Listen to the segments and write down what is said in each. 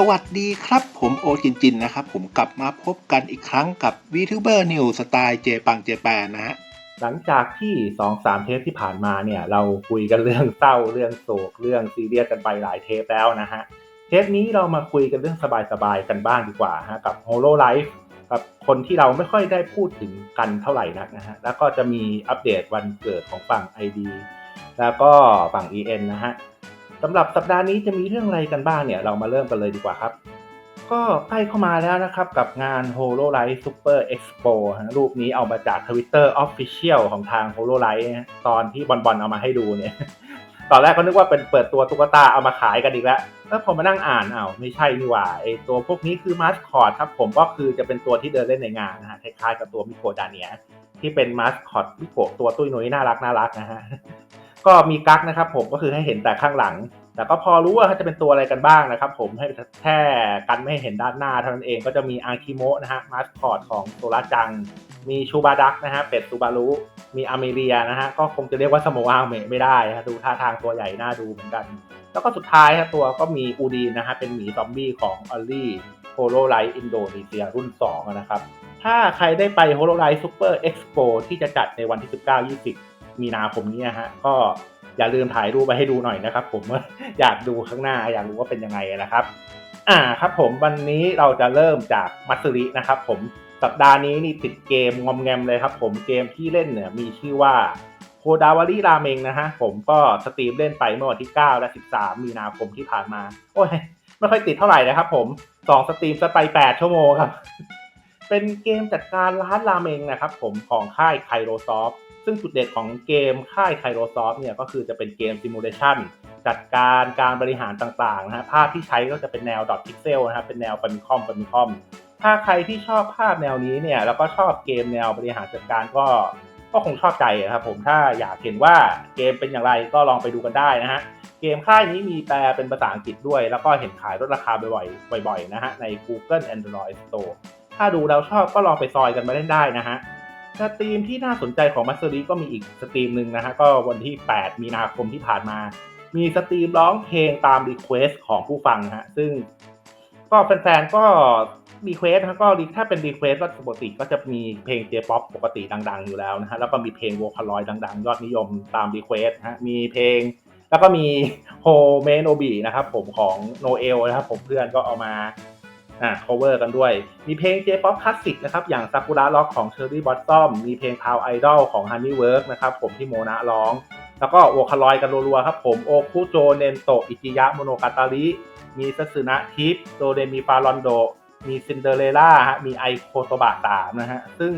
สวัสดีครับ ผมโอจินจินนะครับ ผมกลับมาพบกันอีกครั้งกับ VTuber New สไตล์เจปังเจแปนนะฮะหลังจากที่สองสามเทปที่ผ่านมาเนี่ย เราคุยกันเรื่องเศร้าเรื่องโศกเรื่องซีเรียสกันไปหลายเทปแล้วนะฮะ เทปนี้เรามาคุยกันเรื่องสบายๆกันบ้างดีกว่าฮะกับ Holo Life กับคนที่เราไม่ค่อยได้พูดถึงกันเท่าไหร่นักนะฮะ แล้วก็จะมีอัปเดตวันเกิดของฝั่ง ID แล้วก็ฝั่ง EN นะฮะ สำหรับสัปดาห์นี้จะมีเรื่องอะไรกันบ้างเนี่ย เรามาเริ่มกันเลยดีกว่าครับ ก็ใกล้เข้ามาแล้วนะครับกับงาน HoloLight Super Expo ฮะรูปนี้เอามาจาก Twitter Official ของทาง HoloLight ตอนที่บอลบอลเอามาให้ดูเนี่ย ตอนแรกก็นึกว่าเป็นเปิดตัวตุ๊กตาเอามาขายกันอีกแล้วแล้วพอมานั่งอ่านอ้าวไม่ใช่นี่หว่าไอตัวพวกนี้คือมาสคอตครับผมก็คือจะเป็นตัวที่เดินเล่นในงานนะฮะคล้ายๆกับตัวมิโกดาเนียที่เป็นมาสคอตมิโกตัวตุ้ยนุ้ยน่ารักน่ารักนะฮะ ก็มีกั๊กนะครับ ผมก็คือให้เห็นแต่ข้างหลัง แต่ก็พอรู้ว่าเขาจะเป็นตัวอะไรกันบ้างนะครับ ผมให้แค่กันไม่ให้เห็นด้านหน้าเท่านั้นเองก็จะมีอาคิโมะนะฮะมาสคอตของโซราจัง มีชูบาดักนะฮะเป็ดซูบารุมีอเมเรียนะฮะก็คงจะเรียกว่าสโมอาเมไม่ได้นะดูท่าทางตัวใหญ่น่าดูเหมือนกัน แล้วก็สุดท้ายครับตัวก็มีอูดีนนะฮะเป็นหมีซอมบี้ของออลลี่โฮโลไลท์อินโดนีเซียรุ่น 2 นะครับ ถ้าใครได้ไปโฮโลไลท์ซูเปอร์เอ็กซ์โปที่จะจัดในวันที่ 19-20 มีนาคมนี้นะฮะก็อย่าลืมถ่ายรูปไปให้ดูหน่อยนะครับ ผมอยากดูข้างหน้าอยากรู้ว่าเป็นยังไงนะครับ อ่าครับผมวันนี้เราจะเริ่มจากมัตสึรินะครับ ผมสัปดาห์นี้นี่ติดเกมงอมแงมเลยครับ ผมเกมที่เล่นเนี่ยมีชื่อว่าโคดาวารีราเมงนะฮะผมก็สตรีมเล่นไปเมื่อวันที่ 9 และ 13 มีนาคมที่ผ่านมา โอ้ยไม่ค่อยติดเท่าไหร่นะครับ ผมสองสตรีมจะไป 8 ชั่วโมงครับ เป็นเกมจัดการร้านราเมงนะครับ ผมของค่ายไคโรซอฟ ซึ่งจุดเด่นของเกมค่ายไคโรซอฟเนี่ยก็คือจะเป็นเกมซิมูเลชันจัดการการบริหารต่างๆนะฮะภาพที่ใช้ก็จะเป็นแนวดอทพิกเซลนะครับเป็นแนวฟามิคอมฟามิคอมถ้าใครที่ชอบภาพแนวนี้เนี่ยแล้วก็ชอบเกมแนวบริหารจัดการก็ก็คงชอบใจครับผมถ้าอยากเห็นว่าเกมเป็นอย่างไรก็ลองไปดูกันได้นะฮะเกมค่ายนี้มีแปลเป็นภาษาอังกฤษด้วย แล้วก็เห็นขายลดราคาบ่อยๆบ่อยๆนะฮะใน Google Android Store ถ้าดูแล้วชอบก็ลองไปซอยกันมาเล่นได้นะฮะ สตรีมที่น่าสนใจของมัสเตอรีก็มีอีกสตรีมหนึ่งนะฮะก็วันที่ 8 มีนาคมที่ผ่านมา มีสตรีมร้องเพลงตามรีเควสของผู้ฟังฮะซึ่งก็แฟนๆก็รีเควสก็ถ้าเป็นรีเควสก็ปกติก็จะมีเพลงเจป๊อปปกติดัง ๆ อยู่แล้วนะฮะแล้วก็มีเพลงโวคาลอยดัง ๆ ยอดนิยมตามรีเควสฮะมีเพลง แล้วก็มีโฮเมโนบีนะครับผมของโนเอลนะครับผมเพื่อนก็เอามา อ่า cover กันด้วย มีเพลง J-pop คลาสสิกนะครับ อย่าง Sakura Rock ของ Cherry Blossom มีเพลง Pow Idol ของ Honeywork นะครับ ผมที่โมนะร้อง แล้วก็โวคาลอยกันรัวๆครับผมโอคุโจเนนโตอิจิยะโมโนกาตาริมีซัสึนะทิปโดเดมีฟารอนโด มีซินเดอเรล่าฮะมีไอโคโตบะตามนะฮะซึ่ง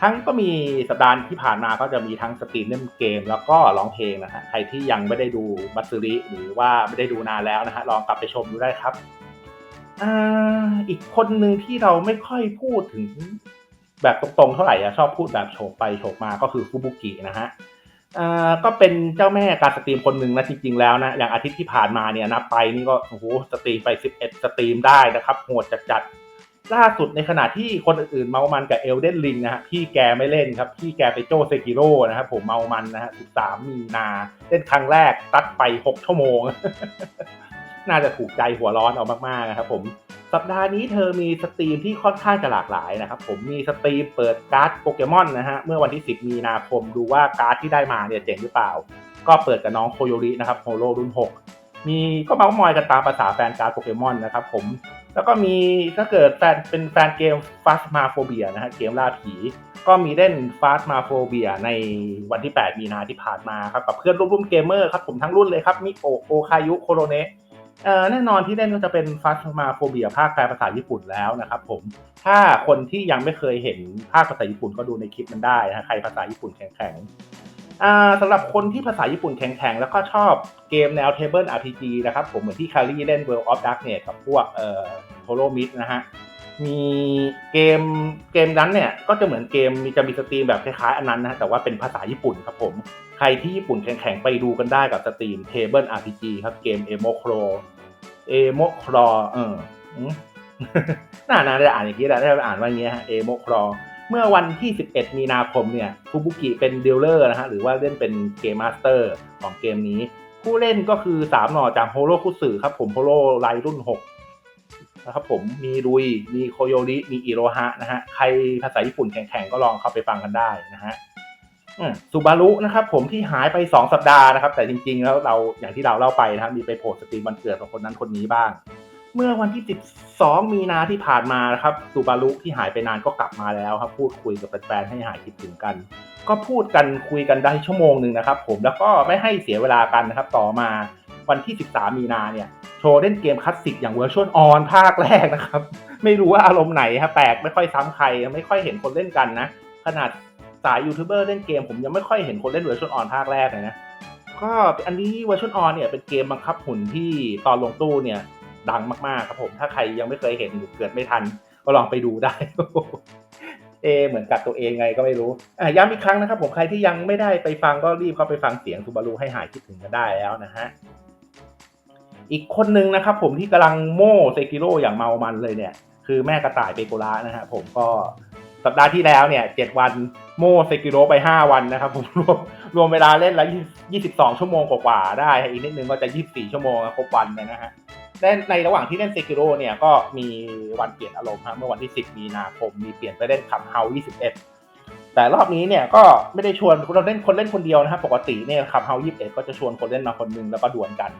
ทั้งก็มีสัปดาห์ที่ผ่านมาก็จะมีทั้งสตรีมเล่นเกม แล้วก็ร้องเพลงนะฮะใครที่ยังไม่ได้ดูบัตสึริหรือว่าไม่ได้ดูนานแล้วนะฮะลองกลับไปชมดูได้ครับ อ่าอีกคนหนึ่งที่เราไม่ค่อยพูดถึงแบบตรงๆ เท่าไหร่อะชอบพูดแบบโฉบไปโฉบมาก็คือฟูบุกินะฮะอ่าก็เป็นเจ้าแม่การสตรีมคนหนึ่งนะจริงๆแล้วนะ อย่างอาทิตย์ที่ผ่านมาเนี่ยนับไปนี่ก็โอ้โหสตรีมไป 11 สตรีมได้นะครับโหดจัดๆล่าสุดในขณะที่คนอื่นๆเมามันกับเอลเดนลิงนะฮะพี่แกไม่เล่นครับพี่แกไปโจเซกิโร่นะครับผมเมามันนะฮะ13มีนาเล่นครั้งแรกตัดไป 6 ชั่วโมง น่าจะถูกใจหัวร้อนเอามากๆนะครับผมสัปดาห์นี้เธอมีสตรีมที่ค่อนข้างจะหลากหลายนะครับผมมีสตรีมเปิดการ์ดโปเกมอนนะฮะเมื่อวันที่ 10 มีนาคมดูว่าการ์ดที่ได้มาเนี่ยเจ๋งหรือเปล่า ก็เปิดกับน้องโคโยรินะครับโฮโลรุ่น 6 มีก็เมาส์มอยกันตามภาษาแฟนการ์ดโปเกมอนนะครับผมแล้วก็มีถ้าเกิดแฟนเป็นแฟนเกม f a s t m a p h o b i a นะฮะเกมล่าผีก็มีเล่น f a s t m a p h o b i a ในวันที่ 8 มีนาที่ผ่านมาครับกับเพื่อนร่วมรุ่นเกมเมอร์ครับผมทั้งรุ่นเลยครับมิโอโอคายุโคโรเนะ แน่นอนที่เล่นก็จะเป็นฟัสมาโฟเบียภาคแปลภาษาญี่ปุ่นแล้วนะครับผมถ้าคนที่ยังไม่เคยเห็นภาคภาษาญี่ปุ่นก็ดูในคลิปมันได้นะใครภาษาญี่ปุ่นแข็งๆสำหรับคนที่ภาษาญี่ปุ่นแข็งๆ แล้วก็ชอบเกมแนวเทเบิล RPG นะครับผมเหมือนที่คารีเล่น World of Darkness กับพวกเอ่อ Holo Mist นะฮะ มีเกมเกมนั้นเนี่ยก็จะเหมือนเกมมีจะมีสตรีมแบบคล้ายๆอันนั้นนะแต่ว่าเป็นภาษาญี่ปุ่นครับผม ใครที่ญี่ปุ่นแข็งๆไปดูกันได้กับสตรีม Table RPG ครับเกม Emo Cro Emo Cro เอออืมน่าน่าจะอ่านอย่างนี้แหละได้อ่านว่าอย่างนี้ฮะ Emo Cro เมื่อวันที่ 11 มีนาคมเนี่ยฟูบุกิเป็นเดลเลอร์นะฮะหรือว่าเล่นเป็นเกมมาสเตอร์ของเกมนี้ ผู้เล่นก็คือ 3 หน่อจากโฮโ o คุสึครับผมโฮโ o ไลรุ่น 6 นะครับผมมีรุย มีโคโยริ มีอิโรฮะนะฮะ ใครภาษาญี่ปุ่นแข็งๆ ก็ลองเข้าไปฟังกันได้นะฮะซูบารุนะครับผมที่หายไป 2 สัปดาห์นะครับ แต่จริงๆ แล้วเราอย่างที่เราเล่าไปนะครับ มีไปโพสต์สตรีมวันเกิดของคนนั้นคนนี้บ้าง เมื่อวันที่ 12 มีนาที่ผ่านมานะครับซูบารุที่หายไปนานก็กลับมาแล้วครับ พูดคุยกับแฟนๆให้หายคิดถึงกัน ก็พูดกันคุยกันได้ชั่วโมงหนึ่งนะครับ ผมแล้วก็ไม่ให้เสียเวลากันนะครับ ต่อมาวันที่ 13 มีนาเนี่ย โชว์เล่นเกมคลาสสิกอย่างเวอร์ชวลออนภาคแรกนะครับ ไม่รู้ว่าอารมณ์ไหนฮะแปลกไม่ค่อยซ้ำใคร ไม่ค่อยเห็นคนเล่นกันนะ ขนาดสายยูทูบเบอร์เล่นเกมผมยังไม่ค่อยเห็นคนเล่นเวอร์ชวลออนภาคแรกเลยนะก็อันนี้เวอร์ชวลออนเนี่ยเป็นเกมบังคับหุ่นที่ตอนลงตู้เนี่ยดังมากๆครับผม ถ้าใครยังไม่เคยเห็นหรือเกิดไม่ทัน ก็ลองไปดูได้เอเหมือนกับตัวเองไงก็ไม่รู้อะย้ำอีกครั้งนะครับผมใครที่ยังไม่ได้ไปฟังก็รีบเข้าไปฟังเสียงซูบารุให้หายคิดถึงกันได้แล้วนะฮะ อีกคนนึงนะครับผมที่กำลังโม่เซกิโร่อย่างเมามันเลยเนี่ย คือแม่กระต่ายเปโกระนะฮะผมก็สัปดาห์ที่แล้วเนี่ยเจ็ดวันโม่เซกิโร่ไปห้าวันนะครับผมรวมรวมเวลาเล่นแล้วยี่สิบสองชั่วโมงกว่าๆได้อีกนิดนึงก็จะยี่สิบสี่ชั่วโมงครบวันเลยนะฮะและในระหว่างที่เล่นเซกิโร่เนี่ยก็มีวันเปลี่ยนอารมณ์ฮะเมื่อวันที่สิบมีนาคมมีเปลี่ยนไปเล่นขับเฮายี่สิบเอ็ด แต่รอบนี้เนี่ยก็ไม่ได้ชวนเราเล่นคนเล่นคนเดียวนะครับปกติเนี่ยขับเฮายี่สิบเอ็ดก็จะชวนคนเล่นมาคนหนึงแล้วก็ดวลกัน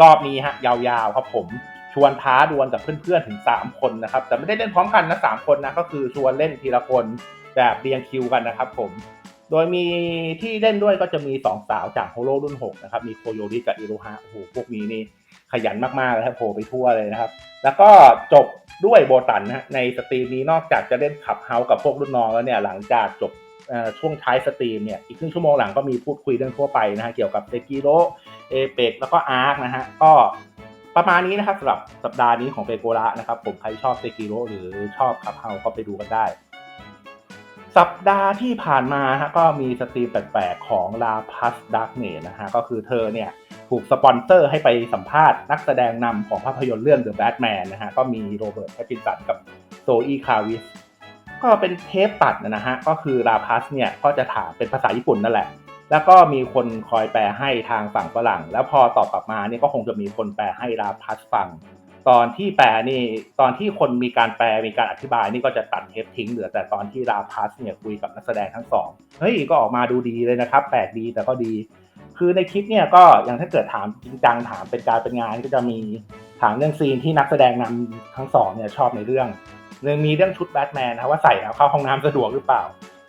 รอบนี้ฮะยาวๆครับผมชวนท้าดวลกับเพื่อนๆถึง 3 คนนะครับแต่ไม่ได้เล่นพร้อมกันนะสามคนนะก็คือชวนเล่นทีละคนแบบเรียงคิวกันนะครับผมโดยมีที่เล่นด้วยก็จะมี 2 สาวจากโฮโลรุ่น 6 นะครับ มีโคโยริกับอิโรฮะโอ้โหพวกนี้นี่ขยันมากๆเลยครับโผล่ไปทั่วเลยนะครับ แล้วก็จบ ด้วยโบตันนะฮะในสตรีมนี้นอกจากจะเล่นขับเฮากับพวกรุ่นน้องแล้วเนี่ยหลังจากจบช่วงท้ายสตรีมเนี่ยอีกครึ่งชั่วโมงหลังก็มีพูดคุยเรื่องทั่วไปนะฮะเกี่ยวกับเซกิโรเอเปกแล้วก็อาร์คนะฮะก็ประมาณนี้นะครับสำหรับสัปดาห์นี้ของเปโกระนะครับ ผมใครชอบเซกิโรหรือชอบขับเฮาก็ไปดูกันได้ สัปดาห์ที่ผ่านมาฮะก็มีสตรีมแปลกๆของลาพัสดักเนนะฮะก็คือเธอเนี่ย ถูกสปอนเซอร์ให้ไปสัมภาษณ์นักแสดงนำของภาพยนตร์เรื่อง The Batman นะฮะ ก็มีโรเบิร์ตแพตตินสันกับโซอีคาวิสก็เป็นเทปตัดนะฮะ ก็คือลาพัสเนี่ยก็จะถามเป็นภาษาญี่ปุ่นนั่นแหละ แล้วก็มีคนคอยแปลให้ทางฝั่งฝรั่ง แล้วพอตอบกลับมาเนี่ยก็คงจะมีคนแปลให้ลาพัสฟัง ตอนที่แปลนี่ตอนที่คนมีการแปลมีการอธิบายนี่ก็จะตัดเทปทิ้งเหลือ แต่ตอนที่ลาพัสเนี่ยคุยกับนักแสดงทั้งสองเฮ้ยก็ออกมาดูดีเลยนะครับแปลกดีแต่ก็ดี คือในคลิปเนี่ยก็อย่างถ้าเกิดถามจริงจังถามเป็นการเป็นงานก็จะมีถามเรื่องซีนที่นักแสดงนำทั้งสองเนี่ยชอบในเรื่องเรื่องมีเรื่องชุดแบทแมนนะว่าใส่แล้วเข้าห้องน้ำสะดวกหรือเปล่า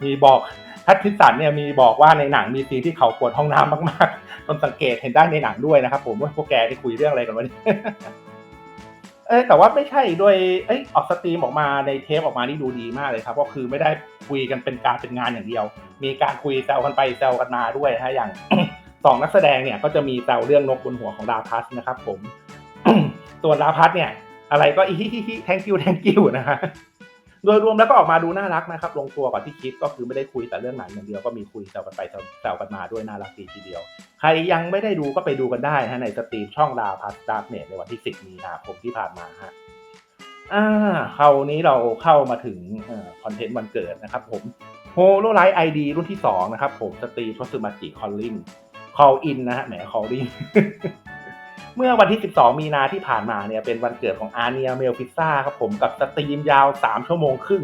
มีบอกทัตทิสันเนี่ยมีบอกว่าในหนังมีซีนที่เขาปวดห้องน้ำมากๆต้นสังเกตเห็นได้ในหนังด้วยนะครับ ผมว่าพวกแกที่คุยเรื่องอะไรกันวะเนี่ยเอ้แต่ว่าไม่ใช่โดยเอ้ยออกสตรีมออกมาในเทปออกมานี่ดูดีมากเลยครับก็คือไม่ได้คุยกันเป็นการเป็นงานอย่างเดียว มีการคุยแซวกันไปแซวกันมาด้วยฮะอย่าง สองนักแสดงเนี่ยก็จะมีแซวเรื่องนกบนหัวของดาพัสนะครับ ผม ส่วนดาพัสเนี่ย อะไรก็อีฮิฮิฮิ thank you thank you นะฮะโดยรวมแล้วก็ออกมาดูน่ารักนะครับ ลงตัวกว่าที่คิดก็คือไม่ได้คุยแต่เรื่องหนังอย่างเดียวก็มีคุยแซวกันไปแซวกันมาด้วยน่ารักดีทีเดียว ใครยังไม่ได้ดูก็ไปดูกันได้นะในสตรีมช่องดาพัสดาร์เนในวันที่ 10 มีนาคมที่ผ่านมาฮะอ่าคราวนี้เราเข้ามาถึงคอนเทนต์วันเกิดนะครับผมโฮโลไลท์ไอดีรุ่นที่ 2 นะครับผมสตรีทอสมาจิคอลลิง คอลอินนะฮะแหมคอลลิงเมื่อวันที่ 12 มีนาที่ผ่านมาเนี่ยเป็นวันเกิดของอาเนียเมลพิซซ่าครับผมกับสตรีมยาว 3 ชั่วโมงครึ่ง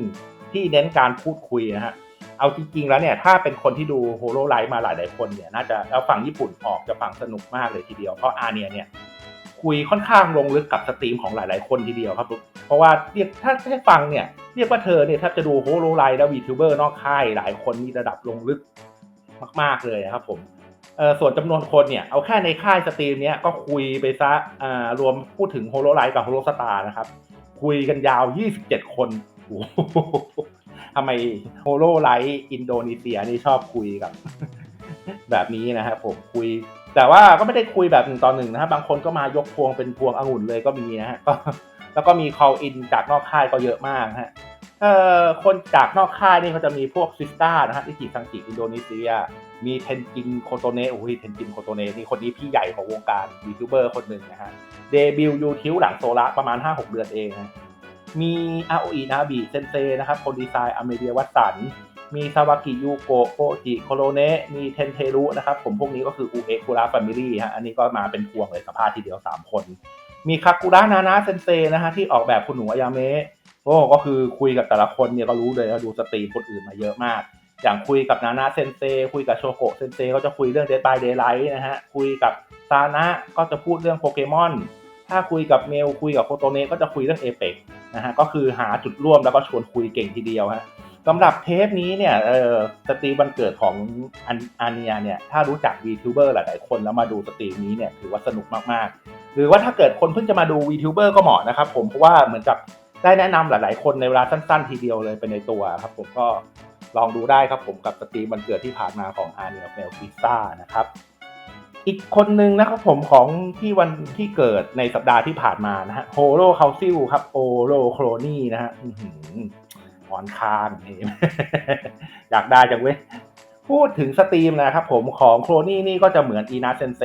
ที่เน้นการพูดคุยนะฮะเอาจริงๆแล้วเนี่ยถ้าเป็นคนที่ดูโฮโลไลท์มาหลายๆคนเนี่ยน่าจะเอาฝั่งญี่ปุ่นออกจะฟังสนุกมากเลยทีเดียวเพราะอาเนียเนี่ยคุยค่อนข้างลงลึกกับสตรีมของหลายๆ คนทีเดียวครับ เพราะว่าเรียกถ้าให้ฟังเนี่ยเรียกว่าเธอเนี่ยแทบจะดูโฮโลไลท์และวีทูเบอร์นอกค่ายหลายคนมีระดับลงลึกมากๆเลยนะครับผม ส่วนจำนวนคนเนี่ย เอาแค่ในค่ายสตรีมเนี้ยก็คุยไปซะรวมพูดถึงโฮโลไลท์กับโฮโลสตาร์นะครับ คุยกันยาว 27 คนโอ้ทำไมโฮโลไลท์อินโดนีเซียนี่ชอบคุยกับ แบบนี้นะครับผมคุย แต่ว่าก็ไม่ได้คุยแบบหนึ่งต่อหนึ่งนะครับบางคนก็มายกพวงเป็นพวงองุ่นเลยก็มีนะฮะแล้วก็มี call in จากนอกค่ายก็เยอะมากฮะคนจากนอกค่ายนี่เขาจะมีพวกซิสตานะฮะที่จิซังกิอินโดนีเซีย มีเทนจินโคโตเนะโอ้ยเทนจินโคโตเนะนี่คนนี้พี่ใหญ่ของวงการยูทูบเบอร์คนหนึ่งนะฮะเดบิวต์ยูทิวหลังโซละประมาณ 5-6 เดือนเองนะมีอาโออินาบิเซนเซนะครับคนดีไซน์อเมเดียวัตสันมีซาวากิยูโกะโอจิโคโรเนะมีเทนเทรุนะครับผมพวกนี้ก็คืออูเอะคุระแฟมิลี่ฮะอันนี้ก็มาเป็นพวงเลยสัมภาษณ์ทีเดียว 3 คน มีคากุระนานะเซนเซนะฮะที่ออกแบบคุณหนูอายาเมะโอ้ก็คือคุยกับแต่ละคนเนี่ยก็รู้เลยว่าดูสตรีมคนอื่นมาเยอะมาก อย่างคุยกับนานาเซนเซคุยกับโชโกเซนเซก็จะคุยเรื่อง Dead by Daylight นะฮะ คุยกับซานะก็จะพูดเรื่องโปเกมอน ถ้าคุยกับเมล คุยกับโคโตเนก็จะคุยเรื่องเอเปกนะฮะ ก็คือหาจุดร่วมแล้วก็ชวนคุยเก่งทีเดียวฮะสำหรับเทปนี้เนี่ยเออสตรีมวันเกิดของอันอาเนียเนี่ย ถ้ารู้จัก VTuber หลายๆคนแล้วมาดูสตรีมนี้เนี่ยถือว่าสนุกมากๆ หรือว่าถ้าเกิดคนเพิ่งจะมาดู VTuber ก็เหมาะนะครับผมเพราะว่าเหมือนกับได้แนะนำหลาย ๆ คนในเวลาสั้น ๆ ทีเดียวเลยเป็นในตัวครับผมก็ ลองดูได้ครับผมกับสตรีมวันเกิดที่ผ่านมาของอาเนียเมลพิซซ่านะครับ อีกคนหนึ่งนะครับผมของที่วันที่เกิดในสัปดาห์ที่ผ่านมานะฮะโฮโลคาซิลครับโอโลโครนี่นะฮะอ่อนคานนี่อยากได้จังเว้ยพูดถึงสตรีมนะครับผมของโครนี่นี่ก็จะเหมือนอีนาเซนเซ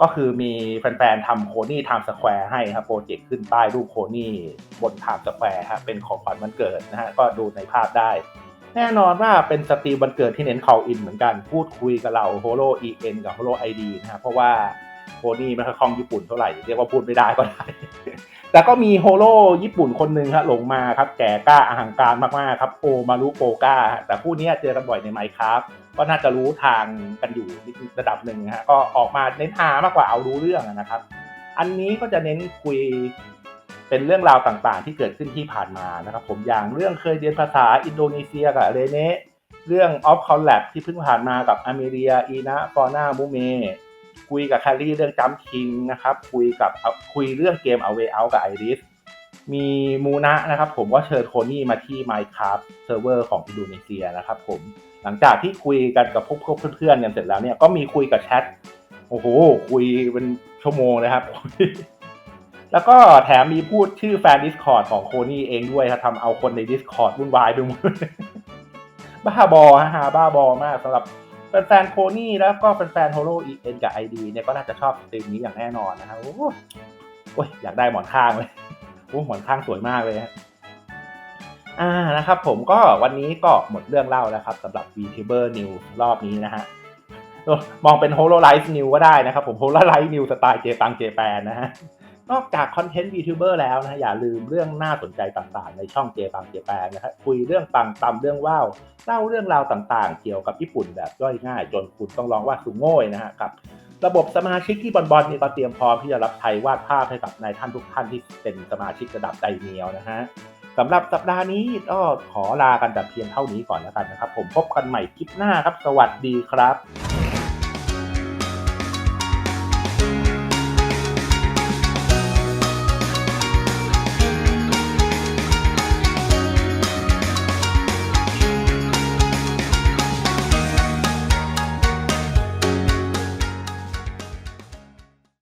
ก็คือมีแฟนๆทำโคนี่ไทม์สแควร์ให้ครับโปรเจกต์ขึ้นป้รูปโคนี่บนไทม์สแควร์ครับเป็นของขวัญวันเกิดนะฮะก็ดูในภาพได้ แน่นอนว่าเป็นสตรีมวันเกิดที่เน้น call in เหมือนกัน พูดคุยกับเราโฮโล EN กับโฮโล ID นะฮะเพราะว่าโคนี่ไม่ค่อยคล่องญี่ปุ่นเท่าไหร่ เรียกว่าพูดไม่ได้ก็ได้ แต่ก็มีโฮโลญี่ปุ่นคนหนึ่งครับหลงมาครับ แก่กล้าอาหังการมากๆครับโอมารุโปกาแต่ผู้นี้เจอกันบ่อยในไมค์ครับก็น่าจะรู้ทางกันอยู่ระดับหนึ่งฮะก็ออกมาเน้นหามากกว่าเอารู้เรื่องนะครับ อันนี้ก็จะเน้นคุย เป็นเรื่องราวต่างๆ ที่เกิดขึ้นที่ผ่านมานะครับผมอย่างเรื่องเคยเรียนภาษาอินโดนีเซียกับเรเนเรื่องออฟคอลแลบที่เพิ่งผ่านมากับอเมเรียอีนะฟอร์นามูเมคุยกับแคลรี่เรื่องจัมคิงนะครับคุยกับคุยเรื่องเกมเอาเวเอากับไอริสมีมูนะนะครับผมก็เชิญโคนี่มาที่ Minecraft เซิร์ฟเวอร์ของอินโดนีเซียนะครับผมหลังจากที่คุยกันกับพวกเพื่อนๆกันเสร็จแล้วเนี่ยก็มีคุยกับแชทโอ้โหคุยเป็นชั่วโมงเลยครับ แล้วก็แถมมีพูดชื่อแฟน Discord ของโคนี่เองด้วยครับทำเอาคนใน Discord วุ่นวายไปหมดบ้าบอฮะฮาบ้าบอมากสำหรับแฟนๆโคนี่แล้วก็แฟนๆโฮโลอีเอ็นกับไอดีเนี่ยก็น่าจะชอบสตรีมนี้อย่างแน่นอนนะครับโอ้ยอยากได้หมอนข้างเลยโอ้หมอนข้างสวยมากเลยฮะอ่านะครับ ผมก็วันนี้ก็หมดเรื่องเล่าแล้วครับสำหรับ VTuber New รอบนี้นะฮะมองเป็น HoloLive New ก็ได้นะครับ ผม HoloLive New สไตล์เจปังเจแปนนะฮะ นอกจากคอนเทนต์ VTuber แล้วนะอย่าลืมเรื่องน่าสนใจต่างๆ ในช่องเจปังเจแปนนะครับคุยเรื่องปังตำเรื่องว้าวเล่าเรื่องราวต่างๆ เกี่ยวกับญี่ปุ่นแบบย่อยง่าย จนคุณต้องร้องว่าสุโง่ยนะฮะกับระบบสมาชิกที่บอลบอลนี่ก็เตรียมพร้อมที่จะรับใช้วาดภาพให้กับนายท่านทุกท่านที่เป็นสมาชิกระดับไดเมียวนะฮะสำหรับสัปดาห์นี้ก็ขอลากันแต่เพียงเท่านี้ก่อนแล้วกันนะครับ ผมพบกันใหม่คลิปหน้าครับ สวัสดีครับ